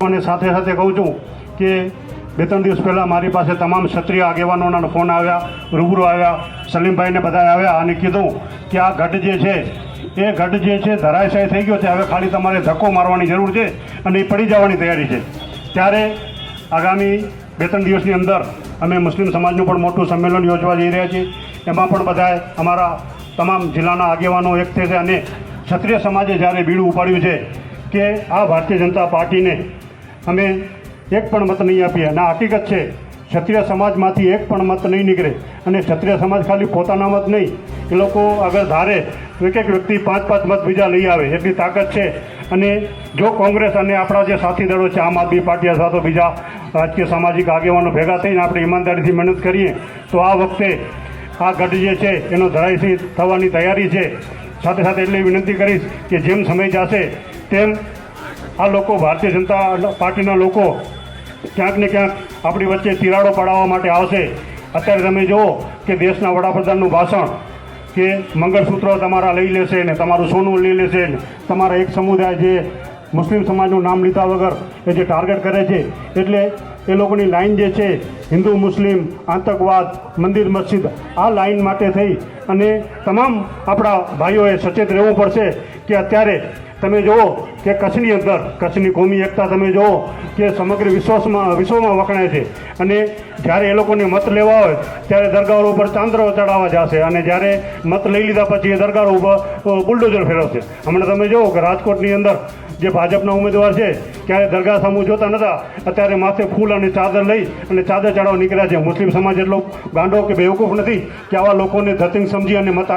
અને સાથે સાથે કહું છું કે બે ત્રણ દિવસ પહેલાં મારી પાસે તમામ ક્ષત્રિય આગેવાનોના ફોન આવ્યા, રૂબરૂ આવ્યા, સલીમભાઈને બધા આવ્યા અને કીધું કે આ ગઢ જે છે, એ ગઢ જે છે ધરાશાય થઈ ગયો છે. હવે ખાલી તમારે ધક્કો મારવાની જરૂર છે અને એ પડી જવાની તૈયારી છે. ત્યારે આગામી બે ત્રણ દિવસની અંદર અમે મુસ્લિમ સમાજનું પણ મોટું સંમેલન યોજવા જઈ રહ્યા છીએ. એમાં પણ બધાએ અમારા તમામ જિલ્લાના આગેવાનો એક થશે અને ક્ષત્રિય સમાજે જ્યારે બીડું ઉપાડ્યું છે કે આ ભારતીય જનતા પાર્ટીને અમે એક પણ મત નહીં આપીએ. અને હકીકત છે. ક્ષત્રિય સમાજમાંથી એક પણ મત નહીં નીકળે. અને ક્ષત્રિય સમાજ ખાલી પોતાના મત નહીં. એ લોકો અગર ધારે તો એક એક વ્યક્તિ પાંચ પાંચ મત બીજા લઈ આવે. એટલી તાકાત છે. અને જો કોંગ્રેસ અને આપણા જે સાથી દળો છે, આમ આદમી પાર્ટી અથવા તો બીજા રાજકીય સામાજિક આગેવાનો ભેગા થઈને આપણે ઈમાનદારીથી મહેનત કરીએ, તો આ વખતે આ ગઢ જે છે, એનો ધરાયથી થવાની તૈયારી છે. સાથે સાથે એટલી વિનંતી કરીશ કે જેમ સમય જશે, તેમ આ લોકો ભારતીય જનતા પાર્ટીના લોકો ક્યાંક ને ક્યાંક આપણી વચ્ચે તિરાડો પડાવવા માટે આવશે. અત્યારે તમે જુઓ કે દેશના વડાપ્રધાનનું ભાષણ કે મંગળસૂત્રો તમારા લઈ લેશે ને તમારું સોનું લઈ લેશે ને તમારા એક સમુદાય જે મુસ્લિમ સમાજનું નામ લીધા વગર એ જે ટાર્ગેટ કરે છે, એટલે એ લોકોની લાઈન જે છે, હિન્દુ, મુસ્લિમ, આતંકવાદ, મંદિર, મસ્જિદ, આ લાઈન માટે થઈ. અને તમામ આપણા ભાઈઓએ સચેત રહેવું પડશે કે અત્યારે તમે જુઓ કે કચ્છની અંદર, કચ્છની કોમી એકતા તમે જુઓ કે સમગ્ર વિશ્વમાં વિશ્વમાં વખણાય છે. અને જ્યારે એ લોકોને મત લેવા હોય, ત્યારે દરગાહો ઉપર ચાંદ્રો ચડાવવા જશે. અને જ્યારે મત લઈ લીધા પછી એ દરગાહો ઉપર બુલડોઝર ફેરવશે. હમણાં તમે જુઓ કે રાજકોટની અંદર જે ભાજપના ઉમેદવાર છે, ક્યારે દરગાહ સામું જોતા નહોતા અત્યારે માથે ફૂલ અને ચાદર લઈ અને ચાદર ચડાવવા નીકળ્યા છે. મુસ્લિમ સમાજ એટલો ગાંડો કે બેવકૂફ નથી કે આવા લોકોને ધતિંગ સમજી અને મત